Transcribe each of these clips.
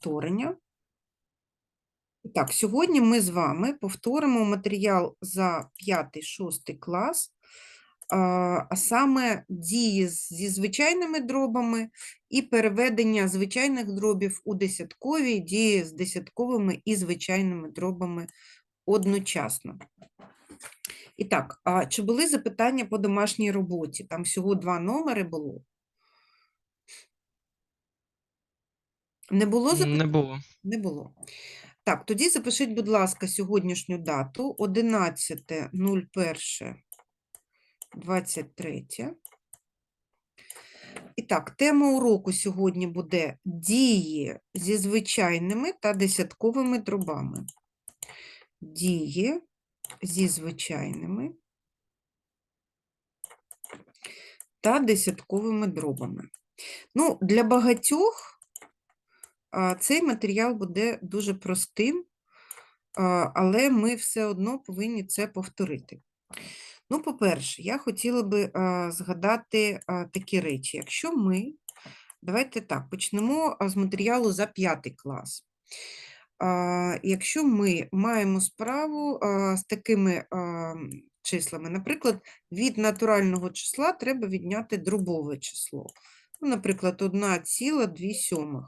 повторення. Так, сьогодні ми з вами повторимо матеріал за 5-6 клас, а саме дії зі звичайними дробами і переведення звичайних дробів у десяткові, дії з десятковими і звичайними дробами одночасно. І так, чи були запитання по домашній роботі? Там всього два номери було. Не було запитань? Не було. Не було. Так, тоді запишіть, будь ласка, сьогоднішню дату 11.01.23. І так, тема уроку сьогодні буде дії зі звичайними та десятковими дробами. Дії зі звичайними та десятковими дробами. Ну, для багатьох цей матеріал буде дуже простим, але ми все одно повинні це повторити. Ну, по-перше, я хотіла би згадати такі речі. Якщо ми, давайте так, почнемо з матеріалу за п'ятий клас. Якщо ми маємо справу з такими числами, наприклад, від натурального числа треба відняти дробове число. Ну, наприклад, 1,2.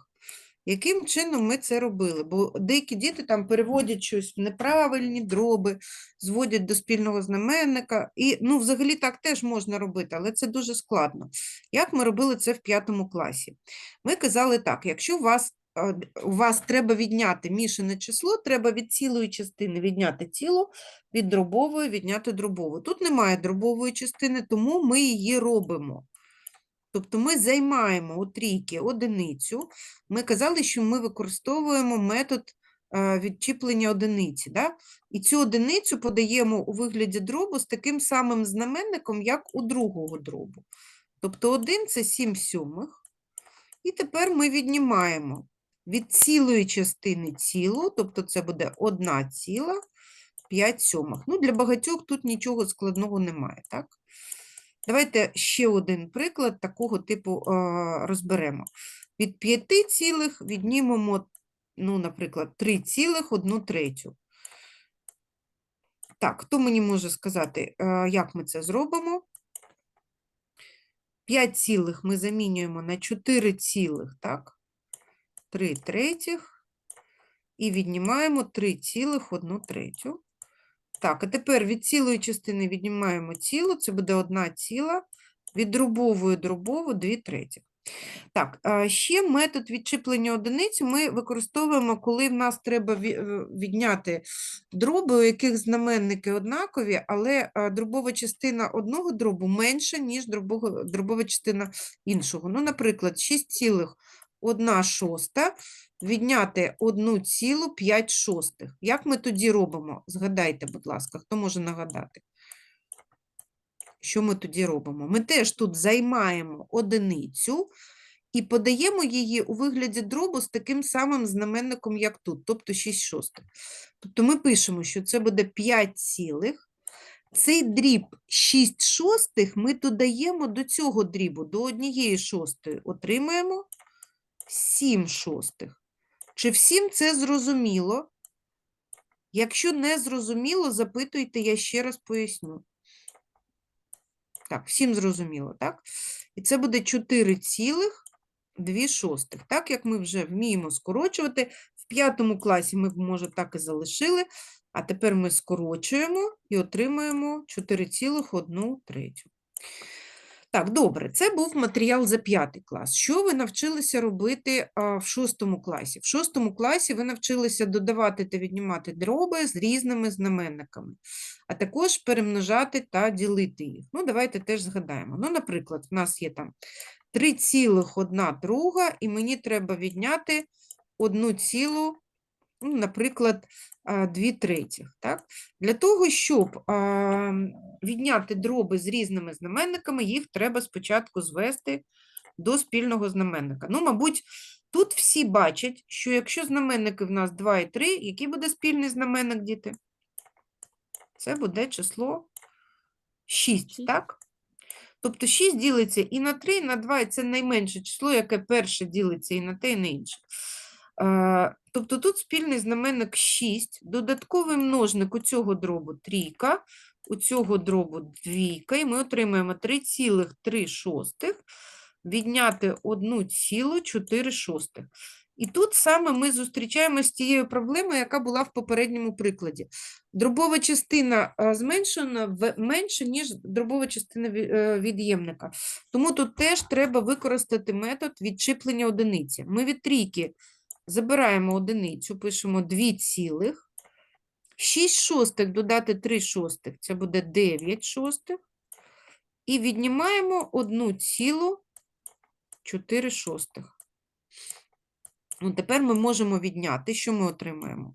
Яким чином ми це робили? Бо деякі діти там переводять щось в неправильні дроби, зводять до спільного знаменника. І ну, взагалі так теж можна робити, але це дуже складно. Як ми робили це в п'ятому класі? Ми казали так: якщо у вас, е, у вас треба відняти мішане число, треба від цілої частини відняти цілу, від дробової відняти дробову. Тут немає дробової частини, тому ми її робимо. Тобто ми займаємо у трійки одиницю. Ми казали, що ми використовуємо метод е, відчіплення одиниці. Да? І цю одиницю подаємо у вигляді дробу з таким самим знаменником, як у другого дробу. Тобто 1 це 7 сьомих. І тепер ми віднімаємо від цілої частини цілу, тобто це буде 1 ціла 5 сьомих. Ну, для багатьох тут нічого складного немає, так? Давайте ще один приклад такого типу е, розберемо. Від 5 цілих віднімемо, ну, наприклад, 3 цілих 1 третю. Так, хто мені може сказати, е, як ми це зробимо? 5 цілих ми замінюємо на 4 цілих, так? 3 третіх. І віднімаємо 3 цілих 1 третю. Так, а тепер від цілої частини віднімаємо цілу, це буде 1 ціла, від дробової дробову 2 треті. Так, ще метод відчіплення одиниць ми використовуємо, коли в нас треба е, відняти дроби, у яких знаменники однакові, але дробова частина одного дробу менша, ніж дробова частина іншого. Ну, наприклад, 6,1 шоста відняти 1,5 шостих. Як ми тоді робимо? Згадайте, будь ласка, хто може нагадати? Що ми тоді робимо? Ми теж тут займаємо одиницю і подаємо її у вигляді дробу з таким самим знаменником, як тут, тобто 6 шостих. Тобто ми пишемо, що це буде 5 цілих. Цей дріб 6 шостих ми додаємо до цього дрібу, до однієї шостої, отримаємо 7 шостих. Чи всім це зрозуміло? Якщо не зрозуміло, запитуйте, я ще раз поясню. Так, всім зрозуміло, так? І це буде 4 цілих 2 шостих. Так як ми вже вміємо скорочувати, в п'ятому класі ми може, так і залишили, а тепер ми скорочуємо і отримуємо 4,1 третю. Так, добре, це був матеріал за п'ятий клас. Що ви навчилися робити а, в шостому класі? В шостому класі ви навчилися додавати та віднімати дроби з різними знаменниками, а також перемножати та ділити їх. Ну, давайте теж згадаємо. Ну, наприклад, в нас є там 3,1 друга, і мені треба відняти 1 цілу, ну, наприклад, 2 третіх. Так? Для того, щоб відняти дроби з різними знаменниками, їх треба спочатку звести до спільного знаменника. Ну, мабуть, тут всі бачать, що якщо знаменники в нас 2 і 3, який буде спільний знаменник, діти? Це буде число 6, так? Тобто 6 ділиться і на 3, і на 2, і це найменше число, яке перше ділиться і на те, і на інше. Тобто тут спільний знаменник 6, додатковий множник у цього дробу трійка, у цього дробу двійка, і ми отримаємо 3,3 шостих відняти 1,4 шостих. І тут саме ми зустрічаємося з тією проблемою, яка була в попередньому прикладі. Дробова частина е, зменшена менше, ніж дробова частина е, від'ємника. Тому тут теж треба використати метод відчиплення одиниці. Ми від трійки забираємо одиницю, пишемо 2 цілих. 6 шостих додати 3 шостих, це буде 9 шостих. І віднімаємо 1 цілу 4 шостих. Ну, тепер ми можемо відняти, що ми отримаємо?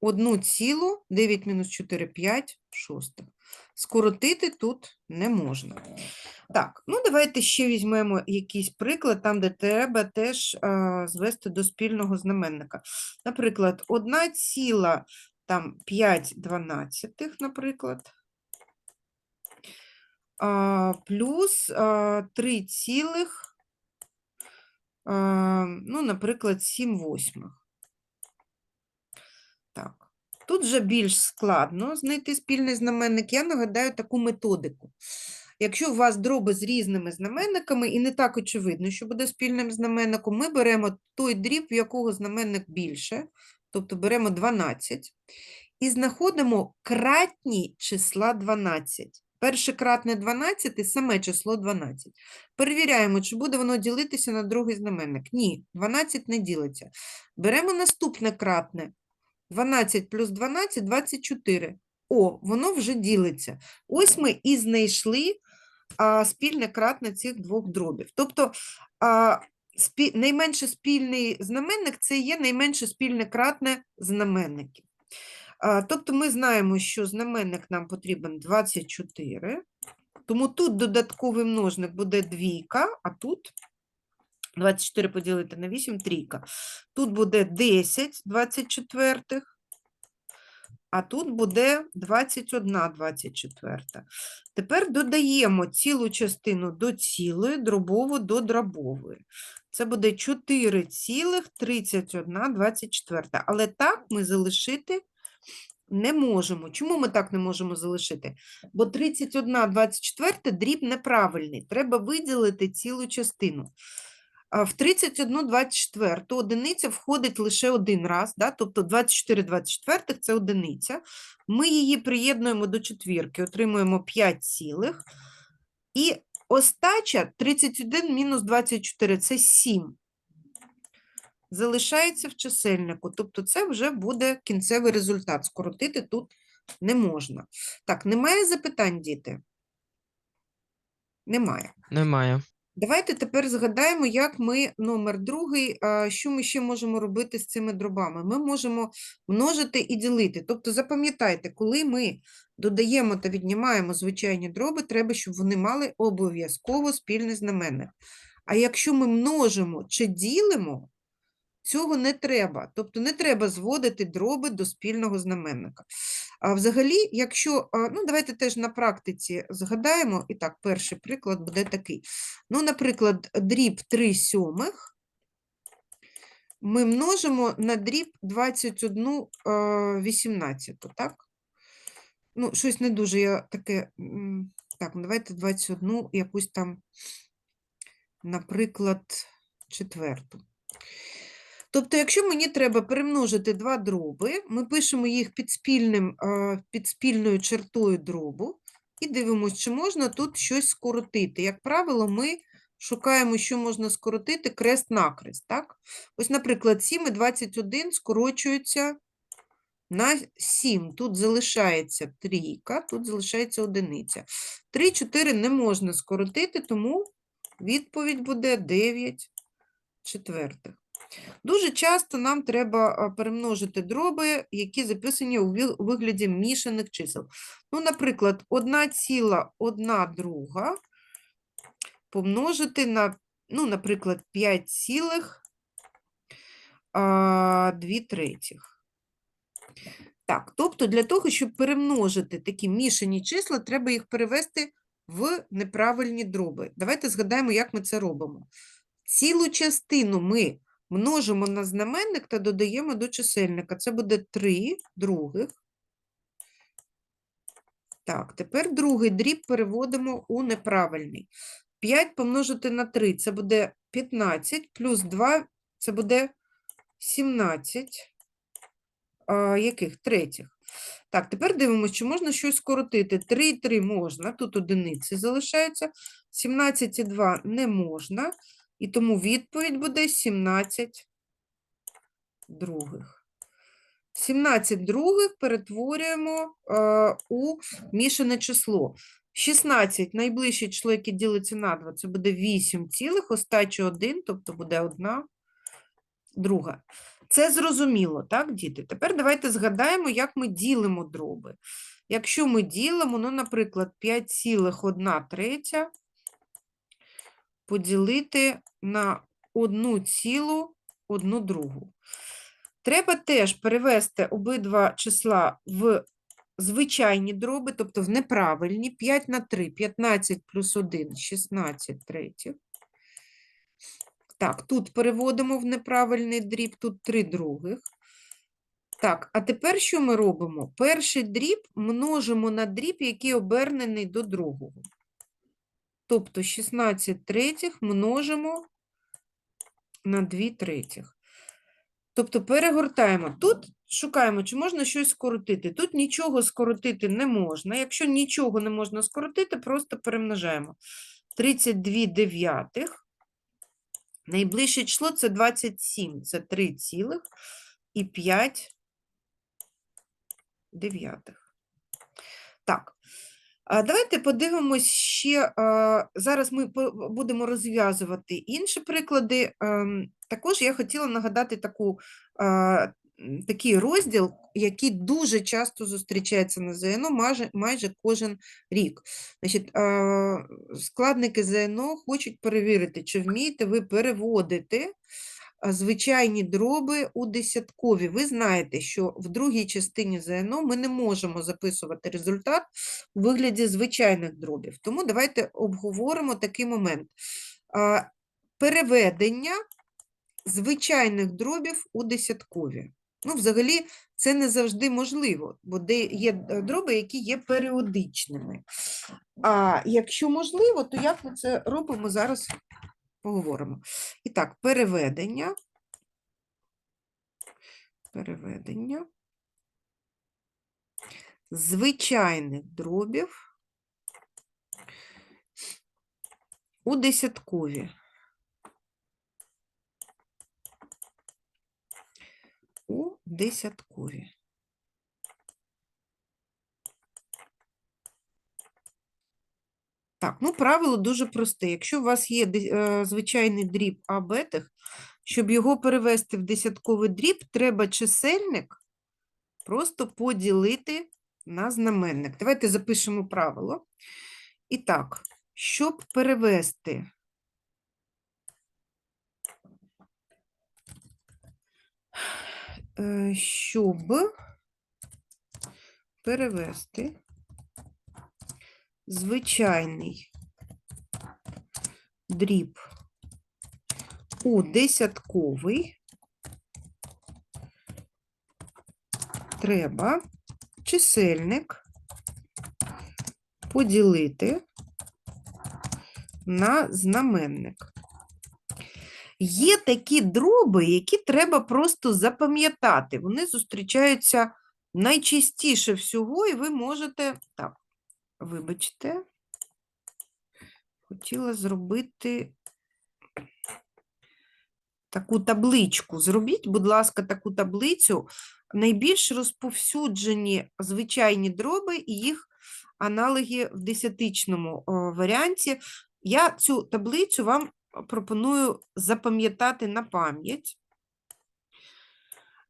1 цілу 9 мінус 4, 5 шостих. Скоротити тут не можна. Так, ну давайте ще візьмемо якийсь приклад, там, де треба теж а, звести до спільного знаменника. Наприклад, 1 ціла там 5 дванадцятих, наприклад, а, плюс а, 3 цілих, а, ну, наприклад, 7 восьмих. Тут вже більш складно знайти спільний знаменник. Я нагадаю таку методику. Якщо у вас дроби з різними знаменниками і не так очевидно, що буде спільним знаменником, ми беремо той дріб, в якого знаменник більше, тобто беремо 12, і знаходимо кратні числа 12. Перше кратне 12 – саме число 12. Перевіряємо, чи буде воно ділитися на другий знаменник. Ні, 12 не ділиться. Беремо наступне кратне. 12 плюс 12 – 24. О, воно вже ділиться. Ось ми і знайшли а, спільне кратне цих двох дробів. Тобто а, спі, найменше спільний знаменник – це є найменше спільне кратне знаменників. А, тобто ми знаємо, що знаменник нам потрібен 24, тому тут додатковий множник буде двійка, а тут 24 поділити на 8 – трійка. Тут буде 10 24, а тут буде 21 24. Тепер додаємо цілу частину до цілої, дробову до дробової. Це буде 4,31 24. Але так ми залишити не можемо. Чому ми так не можемо залишити? Бо 31 24 дріб неправильний. Треба виділити цілу частину. В 31 24 одиниця входить лише один раз, да? тобто 24 24 це одиниця. Ми її приєднуємо до четвірки, отримуємо 5 цілих. І остача 31 мінус 24 це 7. Залишається в чисельнику, тобто це вже буде кінцевий результат. Скоротити тут не можна. Так, немає запитань, діти? Немає. Немає. Давайте тепер згадаємо, як ми номер другий, що ми ще можемо робити з цими дробами. Ми можемо множити і ділити. Тобто запам'ятайте, коли ми додаємо та віднімаємо звичайні дроби, треба, щоб вони мали обов'язково спільний знаменник. А якщо ми множимо чи ділимо, цього не треба. Тобто не треба зводити дроби до спільного знаменника. А взагалі, якщо, ну давайте теж на практиці згадаємо, і так, перший приклад буде такий. Ну, наприклад, дріб 3 сьомих ми множимо на дріб 21 е, 18, так? Ну, щось не дуже я таке. Так, ну, давайте 21 якусь там, наприклад, четверту. Тобто, якщо мені треба перемножити два дроби, ми пишемо їх під, спільним, е, під спільною чертою дробу і дивимося, чи можна тут щось скоротити. Як правило, ми шукаємо, що можна скоротити крест-накрест. Так? Ось, наприклад, 7 і 21 скорочуються на 7. Тут залишається трійка, тут залишається одиниця. 3, 4 не можна скоротити, тому відповідь буде 9 четвертих. Дуже часто нам треба перемножити дроби, які записані у вигляді мішаних чисел. Ну, наприклад, 1 ціла 1 друга помножити на, ну, наприклад, 5 цілих 2 третіх. Так, тобто для того, щоб перемножити такі мішані числа, треба їх перевести в неправильні дроби. Давайте згадаємо, як ми це робимо. Цілу частину ми множимо на знаменник та додаємо до чисельника. Це буде 3 других. Так, тепер другий дріб переводимо у неправильний. 5 помножити на 3 це буде 15, плюс 2 це буде 17. А, яких? Третіх. Так, тепер дивимося, чи можна щось скоротити. 3 і 3 можна, тут одиниці залишаються. 17 і 2 не можна. І тому відповідь буде 17 других. 17 других перетворюємо е, у мішане число. 16 найближче число, яке ділиться на 2, це буде 8 цілих, остача 1, тобто буде 1 друга. Це зрозуміло, так, діти? Тепер давайте згадаємо, як ми ділимо дроби. Якщо ми ділимо, ну, наприклад, 5,1 третя поділити на 1,1 другу. Треба теж перевести обидва числа в звичайні дроби, тобто в неправильні. 5 на 3, 15 плюс 1, 16 третіх. Так, тут переводимо в неправильний дріб, тут 3 других. Так, а тепер що ми робимо? Перший дріб множимо на дріб, який обернений до другого. Тобто 16 третіх множимо на 2 третіх. Тобто перегортаємо. Тут шукаємо, чи можна щось скоротити. Тут нічого скоротити не можна. Якщо нічого не можна скоротити, просто перемножаємо. 32 дев'ятих. Найближче число це 27, це 3 цілих і 5 дев'ятих. Так, давайте подивимось ще, зараз ми будемо розв'язувати інші приклади. Ем, Також я хотіла нагадати таку, такий розділ, який дуже часто зустрічається на ЗНО майже, майже кожен рік. Значить, складники ЗНО хочуть перевірити, чи вмієте ви переводити звичайні дроби у десяткові. Ви знаєте, що в другій частині ЗНО ми не можемо записувати результат у вигляді звичайних дробів. Тому давайте обговоримо такий момент. Переведення звичайних дробів у десяткові. Ну, взагалі, це не завжди можливо, бо є е, дроби, які є періодичними. А якщо можливо, то як ми це робимо, зараз поговоримо. І так, переведення. Переведення звичайних дробів у десяткові. У десяткові. Так, ну правило дуже просте. Якщо у вас є е, звичайний дріб А бетих, щоб його перевести в десятковий дріб, треба чисельник просто поділити на знаменник. Давайте запишемо правило. І так, щоб перевести е, щоб перевести звичайний дріб у десятковий, треба чисельник поділити на знаменник. Є такі дроби, які треба просто запам'ятати. Вони зустрічаються найчастіше всього, і ви можете. Так, вибачте, хотіла зробити таку табличку. Зробіть, будь ласка, таку таблицю. Найбільш розповсюджені звичайні дроби і їх аналоги в десятичному варіанті. Я цю таблицю вам пропоную запам'ятати на пам'ять.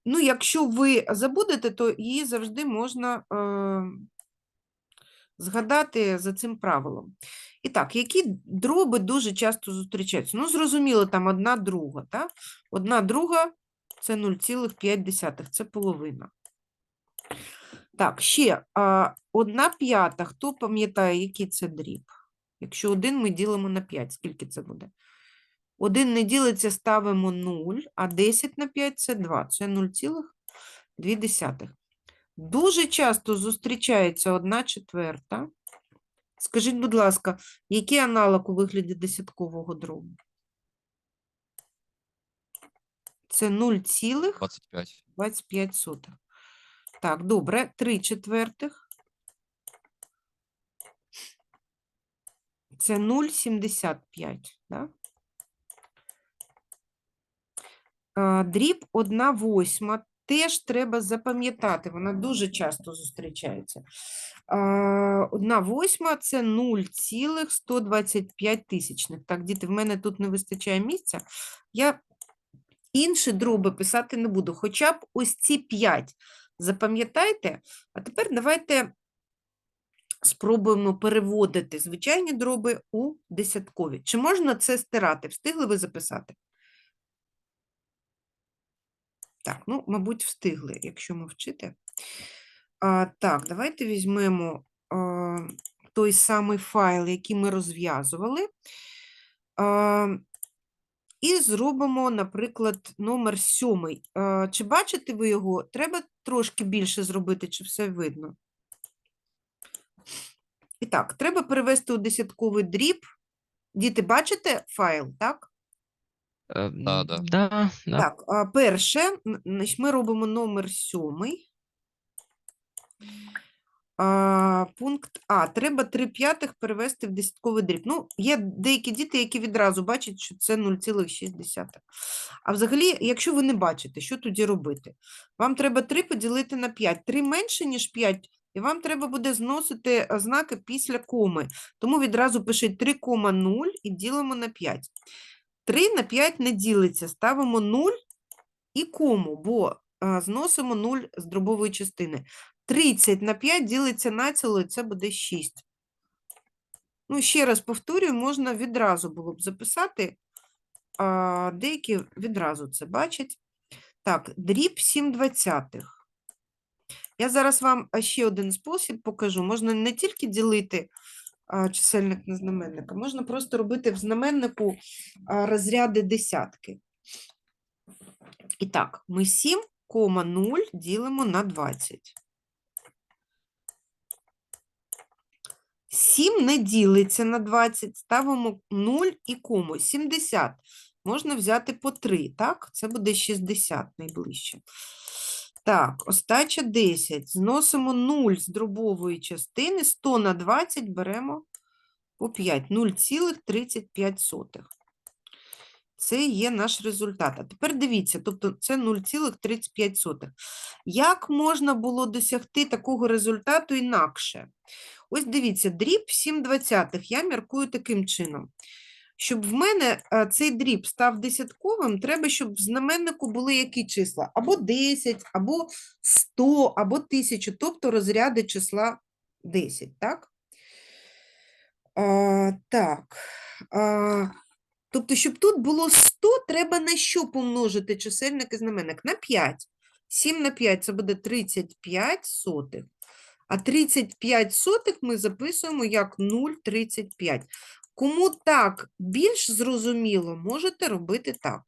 Ну, якщо ви забудете, то її завжди можна е, згадати за цим правилом. І так, які дроби дуже часто зустрічаються? Ну, зрозуміло, там одна друга, так? Одна друга це 0,5, це половина. Так, ще одна п'ята. Хто пам'ятає, який це дріб? Якщо один ми ділимо на 5, скільки це буде? 1 не ділиться, ставимо 0, а 10 на 5 – це 2. Це 0,2. Дуже часто зустрічається 1 четверта. Скажіть, будь ласка, який аналог у вигляді десяткового дробу? Це 0,25. Так, добре. 3 четвертих. Це 0,75, да? Дріб 1 восьма теж треба запам'ятати, вона дуже часто зустрічається. А, 1 восьма – це 0,125 тисячних. Так, діти, в мене тут не вистачає місця. Я інші дроби писати не буду, хоча б ось ці 5 запам'ятайте. А тепер давайте спробуємо переводити звичайні дроби у десяткові. Чи можна це стирати? Встигли ви записати? Так, ну, мабуть, встигли, якщо мовчите. А, так, давайте візьмемо а, той самий файл, який ми розв'язували. А, і зробимо, наприклад, номер сьомий. Чи бачите ви його? Треба трошки більше зробити, чи все видно? І так, треба перевести у десятковий дріб. Діти, бачите файл, так? Е, Да, да. да, да. Так, а, перше, значить, ми робимо номер сьомий. А, пункт А. Треба 3 п'ятих перевести в десятковий дріб. Ну, є деякі діти, які відразу бачать, що це 0,6. А взагалі, якщо ви не бачите, що тоді робити? Вам треба 3 поділити на 5. 3 менше, ніж 5, і вам треба буде зносити а, знаки після коми. Тому відразу пишіть 3,0 і ділимо на 5. 3 на 5 не ділиться, ставимо 0 і кому, бо зносимо 0 з дробової частини. 30 на 5 ділиться націло, і це буде 6. Ну, ще раз повторюю, можна відразу було б записати, а деякі відразу це бачать. Так, дріб 7 двадцятих. Я зараз вам ще один спосіб покажу. Можна не тільки ділити чисельник на знаменник, а можна просто робити в знаменнику розряди десятки. І так, ми 7,0 ділимо на 20. 7 не ділиться на 20, ставимо 0 і кому. 70. Можна взяти по 3, так? Це буде 60 найближче. Так, остача 10. Зносимо 0 з дробової частини, 100 на 20 беремо по 5. 0,35. Це є наш результат. А тепер дивіться, тобто це 0,35. Як можна було досягти такого результату інакше? Ось дивіться, дріб 7 двадцятих я міркую таким чином. Щоб в мене е, цей дріб став десятковим, треба, щоб в знаменнику були які числа? Або 10, або 100, або 1000, тобто розряди числа 10, так? А, так. А, тобто, щоб тут було 100, треба на що помножити чисельник і знаменник? На 5. 7 на 5 – це буде 35 сотих. А 35 сотих ми записуємо як 0,35. Кому так більш зрозуміло, можете робити так.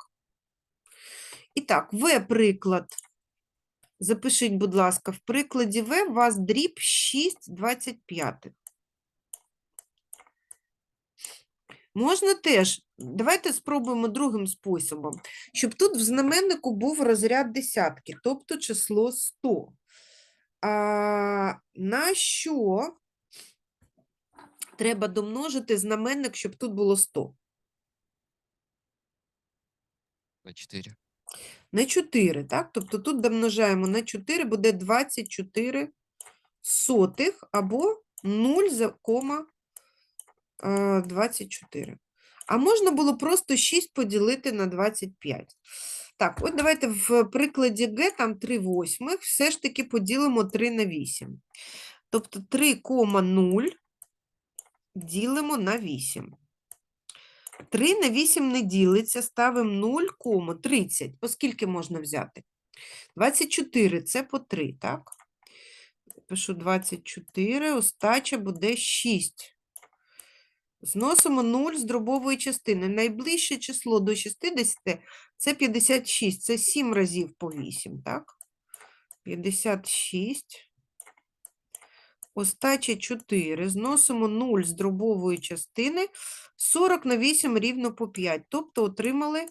І так, В приклад. Запишіть, будь ласка, в прикладі В у вас дріб 6 25. Можна теж, давайте спробуємо другим способом, щоб тут в знаменнику був розряд десятки, тобто число 100. А на що треба домножити знаменник, щоб тут було 100? На 4. На 4, так? Тобто тут домножаємо на 4, буде 24 сотих або 0, за кома, е, 24. А можна було просто 6 поділити на 25. Так, от давайте в прикладі Г, там 3 восьмих, все ж таки поділимо 3 на 8. Тобто 3,0 ділимо на 8. 3 на 8 не ділиться, ставимо 0,30. Оскільки можна взяти? 24 – це по 3, так? Пишу 24, остача буде 6. Зносимо 0 з дробової частини. Найближче число до 60 – це 56. Це 7 разів по 8, так? 56. Остача 4. Зносимо 0 з дробової частини. 40 на 8 рівно по 5. Тобто отримали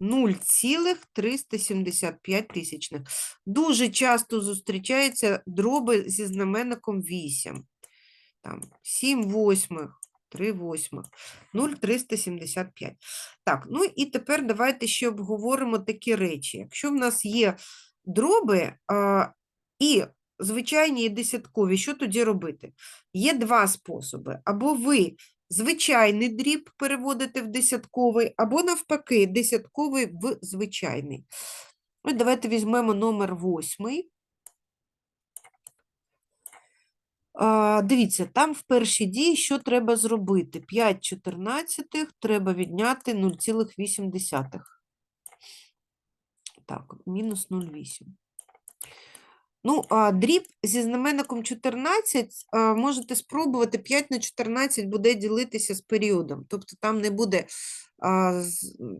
0,375 тисячних. Дуже часто зустрічаються дроби зі знаменником 8. Там 7 восьмих, 3 восьмих, 0,375. Так, ну і тепер давайте ще обговоримо такі речі. Якщо в нас є дроби і звичайні і десяткові, що тоді робити? Є два способи. Або ви звичайний дріб переводите в десятковий, або навпаки, десятковий в звичайний. Ось давайте візьмемо номер восьмий. Дивіться, там в першій дії що треба зробити? 5 чотирнадцятих треба відняти 0,8. Так, мінус 0,8. Ну, дріб зі знаменником 14 можете спробувати 5 на 14 буде ділитися з періодом. Тобто там не буде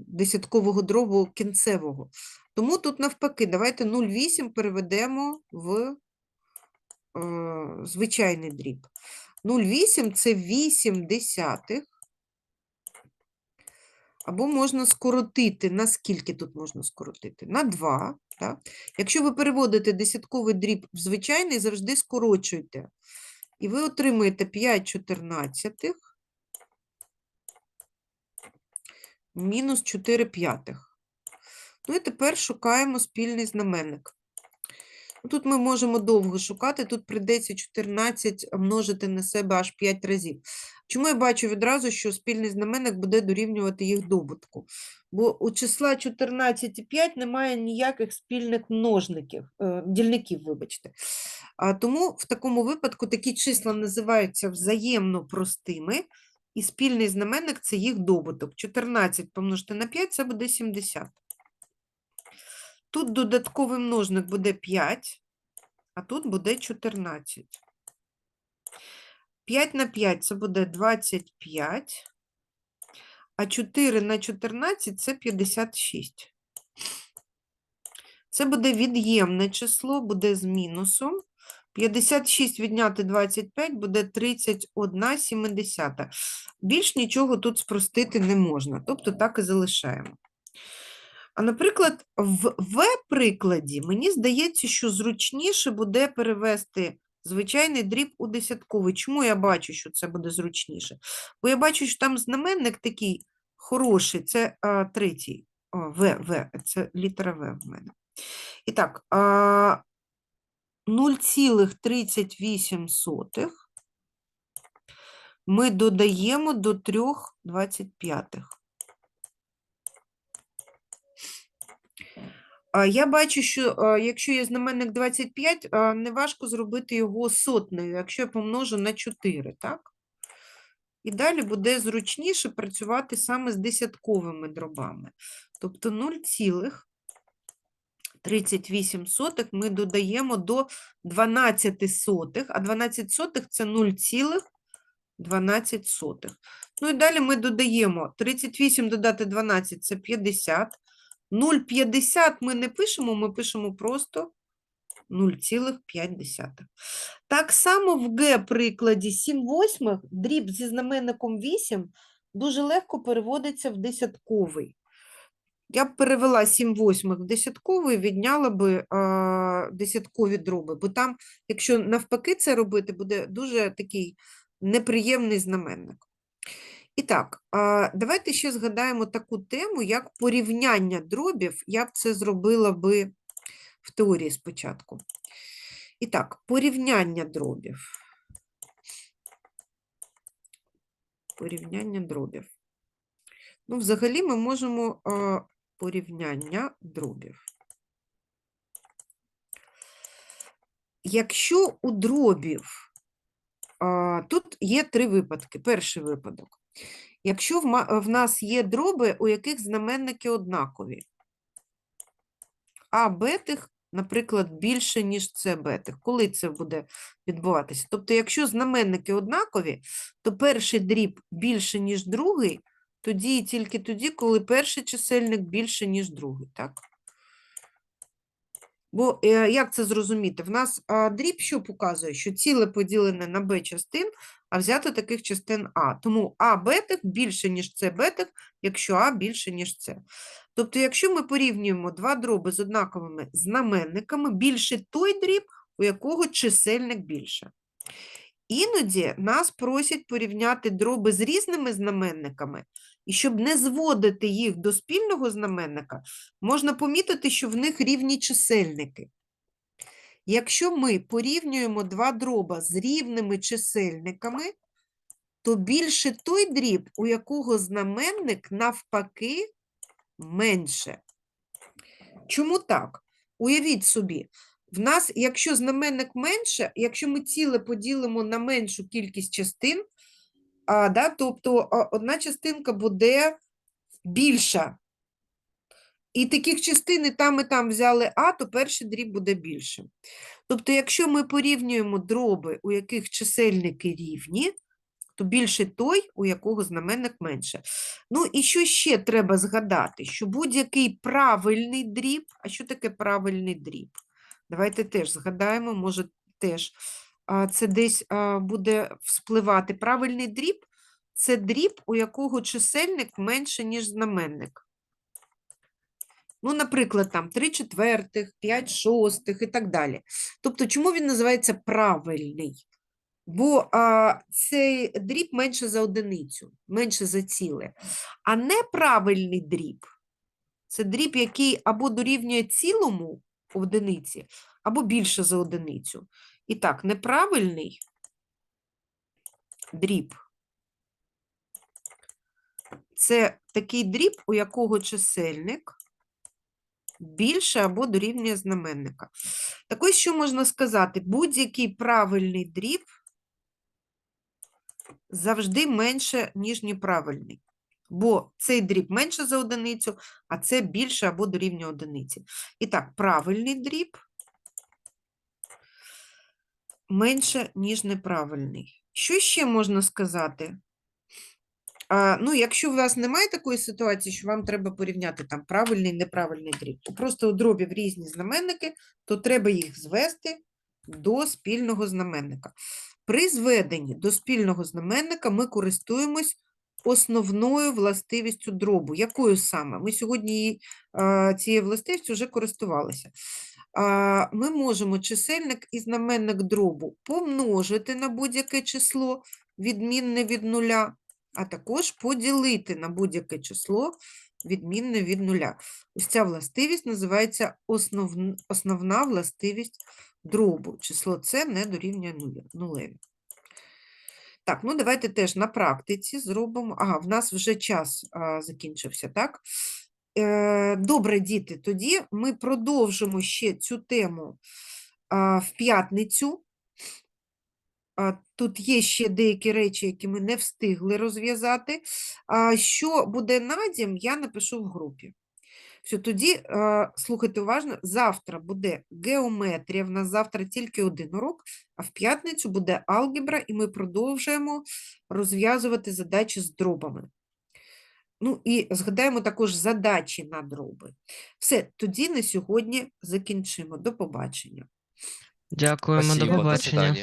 десяткового дробу кінцевого. Тому тут навпаки, давайте 0,8 переведемо в звичайний дріб. 0,8 це 8 десятих. Або можна скоротити, на скільки тут можна скоротити? На 2. Так? Якщо ви переводите десятковий дріб в звичайний, завжди скорочуйте. І ви отримуєте 5 чотирнадцятих мінус 4 п'ятих. Ну і тепер шукаємо спільний знаменник. Ну, Тут ми можемо довго шукати, тут прийдеться 14 множити на себе аж 5 разів. Чому я бачу відразу, що спільний знаменник буде дорівнювати їх добутку? Бо у числа 14 і 5 немає ніяких спільних множників, е, дільників, вибачте. А тому в такому випадку такі числа називаються взаємно простими, і спільний знаменник це їх добуток. 14 помножити на 5 це буде 70. Тут додатковий множник буде 5, а тут буде 14. 5 на 5 це буде 25, а 4 на 14 це 56. Це буде від'ємне число, буде з мінусом. 56 відняти 25 буде 31 сімдесята. Більш нічого тут спростити не можна, тобто так і залишаємо. А, наприклад, в В-прикладі мені здається, що зручніше буде перевести звичайний дріб у десятковий. Чому я бачу, що це буде зручніше? Бо я бачу, що там знаменник такий хороший, це а, третій. А, В, В, це літера В в мене. І так, 0,38 ми додаємо до 3,25. Я бачу, що якщо є знаменник 25, неважко зробити його сотнею, якщо я помножу на 4, так? І далі буде зручніше працювати саме з десятковими дробами. Тобто 0,38 сотих ми додаємо до 12 сотих, а 12 сотих – це 0,12 сотих. Ну і далі ми додаємо 38 додати 12 – це 50. 0,50 ми не пишемо, ми пишемо просто 0,5. Так само в Г прикладі 7 восьмих дріб зі знаменником 8 дуже легко переводиться в десятковий. Я б перевела 7 восьмих в десятковий, відняла би а, десяткові дроби, бо там, якщо навпаки це робити, буде дуже такий неприємний знаменник. І так, а, давайте ще згадаємо таку тему, як порівняння дробів. Я б це зробила би в теорії спочатку. І так, порівняння дробів. Порівняння дробів. Ну, взагалі ми можемо порівняння дробів. Якщо у дробів тут є три випадки. Перший випадок. Якщо в нас є дроби, у яких знаменники однакові, а бетих наприклад, більше, ніж бетих. Коли це буде відбуватися? Тобто, якщо знаменники однакові, то перший дріб більше, ніж другий, тоді і тільки тоді, коли перший чисельник більше, ніж другий. Так? Бо е, як це зрозуміти? В нас дріб що показує? Що ціле поділене на b частин, а взято таких частин А. Тому А бетих більше, ніж С бетих, якщо А більше, ніж С. Тобто, якщо ми порівнюємо два дроби з однаковими знаменниками, більше той дріб, у якого чисельник більше. Іноді нас просять порівняти дроби з різними знаменниками, і щоб не зводити їх до спільного знаменника, можна помітити, що в них рівні чисельники. Якщо ми порівнюємо два дроба з рівними чисельниками, то більше той дріб, у якого знаменник навпаки менше. Чому так? Уявіть собі, в нас, якщо знаменник менше, якщо ми ціле поділимо на меншу кількість частин, а, да, тобто одна частинка буде більша. І таких частин і там, і там взяли А, то перший дріб буде більшим. Тобто, якщо ми порівнюємо дроби, у яких чисельники рівні, то більше той, у якого знаменник менше. Ну і що ще треба згадати? Що будь-який правильний дріб, а що таке правильний дріб? Давайте теж згадаємо, може теж це десь буде вспливати. Правильний дріб це дріб, у якого чисельник менше, ніж знаменник. Ну, наприклад, там 3 четвертих, 5 шостих і так далі. Тобто, чому він називається правильний? Бо а, цей дріб менше за одиницю, менше за ціле. А неправильний дріб це дріб, який або дорівнює цілому одиниці, або більше за одиницю. І так, неправильний дріб це такий дріб, у якого чисельник більше або дорівнює знаменника. Так ось що можна сказати? Будь-який правильний дріб завжди менше, ніж неправильний. Бо цей дріб менше за одиницю, а це більше або дорівнює одиниці. І так, правильний дріб менше, ніж неправильний. Що ще можна сказати? А, ну, якщо у вас немає такої ситуації, що вам треба порівняти там правильний, неправильний дріб, просто у дробів різні знаменники, то треба їх звести до спільного знаменника. При зведенні до спільного знаменника ми користуємось основною властивістю дробу. Якою саме? Ми сьогодні цією властивістю вже користувалися. Ми можемо чисельник і знаменник дробу помножити на будь-яке число, відмінне від нуля, а також поділити на будь-яке число, відмінне від нуля. Ось ця властивість називається основн- основна властивість дробу. Число С не дорівнює нулеві. Так, ну давайте теж на практиці зробимо. Ага, в нас вже час а, закінчився, так? Е, добре, діти, тоді ми продовжимо ще цю тему а, в п'ятницю. Тут є ще деякі речі, які ми не встигли розв'язати. Що буде надім, я напишу в групі. Все, тоді слухайте уважно, завтра буде геометрія, в нас завтра тільки один урок, а в п'ятницю буде алгебра, і ми продовжуємо розв'язувати задачі з дробами. Ну і згадаємо також задачі на дроби. Все, тоді на сьогодні закінчимо. До побачення. Дякуємо, Спасибо, до побачення.